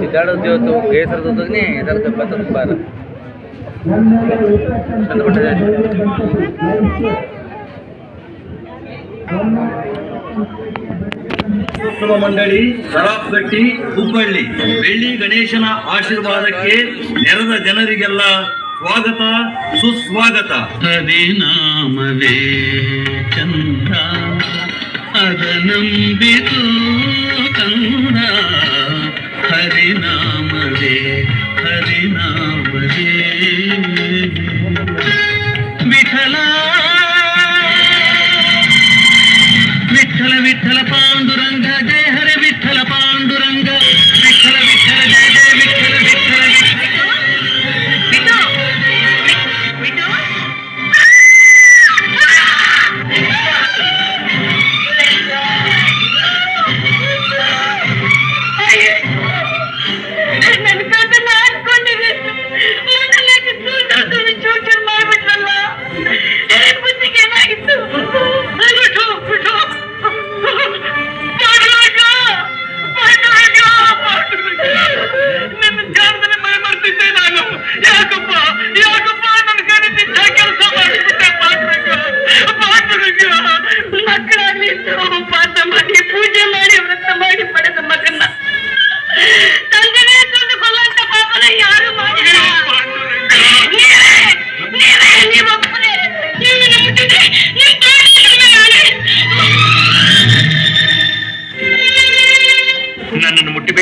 ಸಿದ್ದಾಡೋದು ಬೇಸರದೊಂದಿಗೆ ಇದರ ಬತ್ತದ ಬಾರ ಚಂದ್ರಪಟ್ಟೆ ಮಂಡಳಿ ಸರಾಪ್ಗಟ್ಟಿ ಹುಬ್ಬಳ್ಳಿ. ಬೆಳ್ಳಿ ಗಣೇಶನ ಆಶೀರ್ವಾದಕ್ಕೆ ನೆರೆದ ಜನರಿಗೆಲ್ಲ ಸ್ವಾಗತ ಸುಸ್ವಾಗತ. ಹರಿನಾಮವೇ ಚಂದ್ರ ಅದನಂಬಿತು ಕಂದ না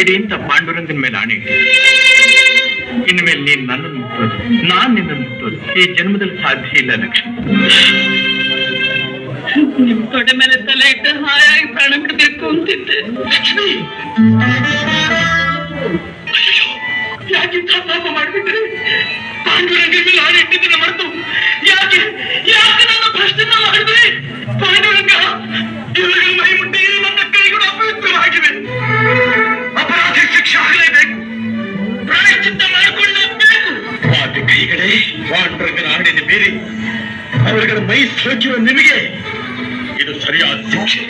ಮುಟ್ಟಬೇಡಿ ಅಂತ ಪಾಂಡುರಂಗನ ಮೇಲೆ ಆಣೆ. ಇನ್ನು ಮೇಲೆ ನೀನು ನನ್ನನ್ನು ಮುಟ್ಟೋದು ನಾನ್ ನಿನ್ನನ್ನು ಮುಟ್ಟೋದು ಈ ಜನ್ಮದಲ್ಲಿ ಸಾಧ್ಯ ಇಲ್ಲ ಲಕ್ಷ್ಮಿ. ನಿಮ್ ತೊಡೆ ಮೇಲೆ ತಲೆ ಇಟ್ಟು ಹಾಯಾಗಿ ಪ್ರಾಣ ಬಿಡಬೇಕು ಅಂತಿದ್ದೆ. ಲಕ್ಷ್ಮಿ! ಯಾಕಿಂತ ಪಾಪ ಮಾಡ್ಬಿಟ್ರಿ? ಪಾಂಡುರಂಗನ ಮೇಲೆ ಆಣೆ ಇಟ್ಟಿದ್ದನ್ನ ಮರೆತು ಯಾಕೆ ಯಾಕೆ ನನ್ನ ಪ್ರಶ್ನೆ ಮಾಡಿದ್ರಿ? ಪಾಂಡುರಂಗನ ಆಣೆಯನ್ನು ಮೀರಿ ಅವರುಗಳ ಮೈ ಸೋಚುವ ನಿಮಗೆ ಇದು ಸರಿಯಾದ ಶಿಕ್ಷೆ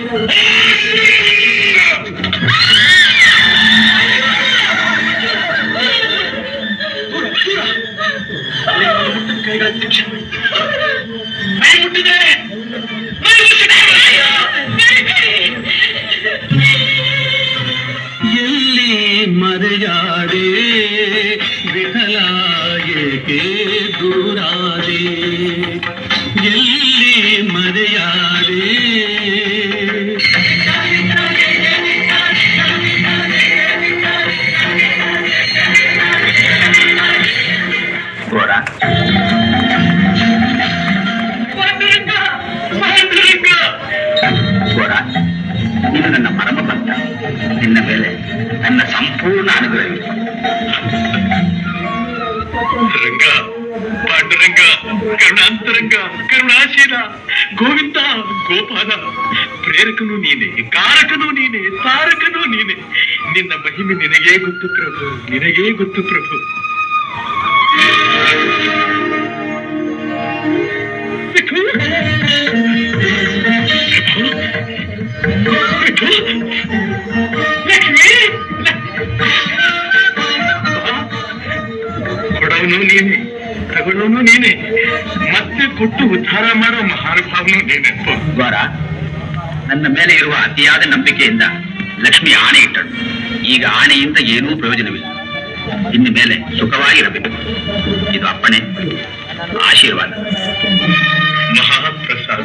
ಕೈಗಳ ಮೈ. ಎಲ್ಲಿ ಮರೆಯಾದೆ ದೂರಾದೆ ಎಲ್ಲಿ ಮರೆಯಾದೆ ಗೋರ ಪಾಂಡುರಂಗ ಪಾಂಡುರಂಗ ಗೋರ ಇದು ನನ್ನ ಪರಮ ಭಕ್ತ ನಿನ್ನ ಮೇಲೆ ನನ್ನ ಸಂಪೂರ್ಣ ಅನುಗ್ರಹ ಇದೆ. ರಂಗ ಪಾಂಡುರಂಗ ಕರುಣಾಂತರಂಗ, ಕರುಣಾಶೀಲ, ಗೋವಿಂದ, ಗೋಪಾಲ. ಪ್ರೇರಕನು ನೀನೆ ಕಾರಕನು ನೀನೆ, ತಾರಕನು ನೀನೆ. ನಿನ್ನ ಮಹಿಮೆ ನಿನಗೇ ಗೊತ್ತು ಪ್ರಭು, ನಿನಗೇ ಗೊತ್ತು ಪ್ರಭು. ಕೊಡವನು ನೀನೆ. ತಗೊಳ್ಳೋನು ನೀನೆ. ಮತ್ತೆ ಕೊಟ್ಟು ಉದ್ಧಾರ ಮಾಡೋ ಮಹಾನುಭಾವನು ನೀನೆಪ್ಪ ದ್ವಾರ ನನ್ನ ಮೇಲೆ ಇರುವ ಅತಿಯಾದ ನಂಬಿಕೆಯಿಂದ ಲಕ್ಷ್ಮಿ ಆಣೆ ಇಟ್ಟಳು. ಈಗ ಆಣೆಯಿಂದ ಏನೂ ಪ್ರಯೋಜನವಿಲ್ಲ. ಇನ್ನು ಮೇಲೆ ಸುಖವಾಗಿರಬೇಕು. ಇದು ಅಪ್ಪಣೆ ಆಶೀರ್ವಾದ. ಮಹಾಪ್ರಸಾದ.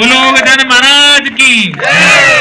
बोलो जन महाराज की।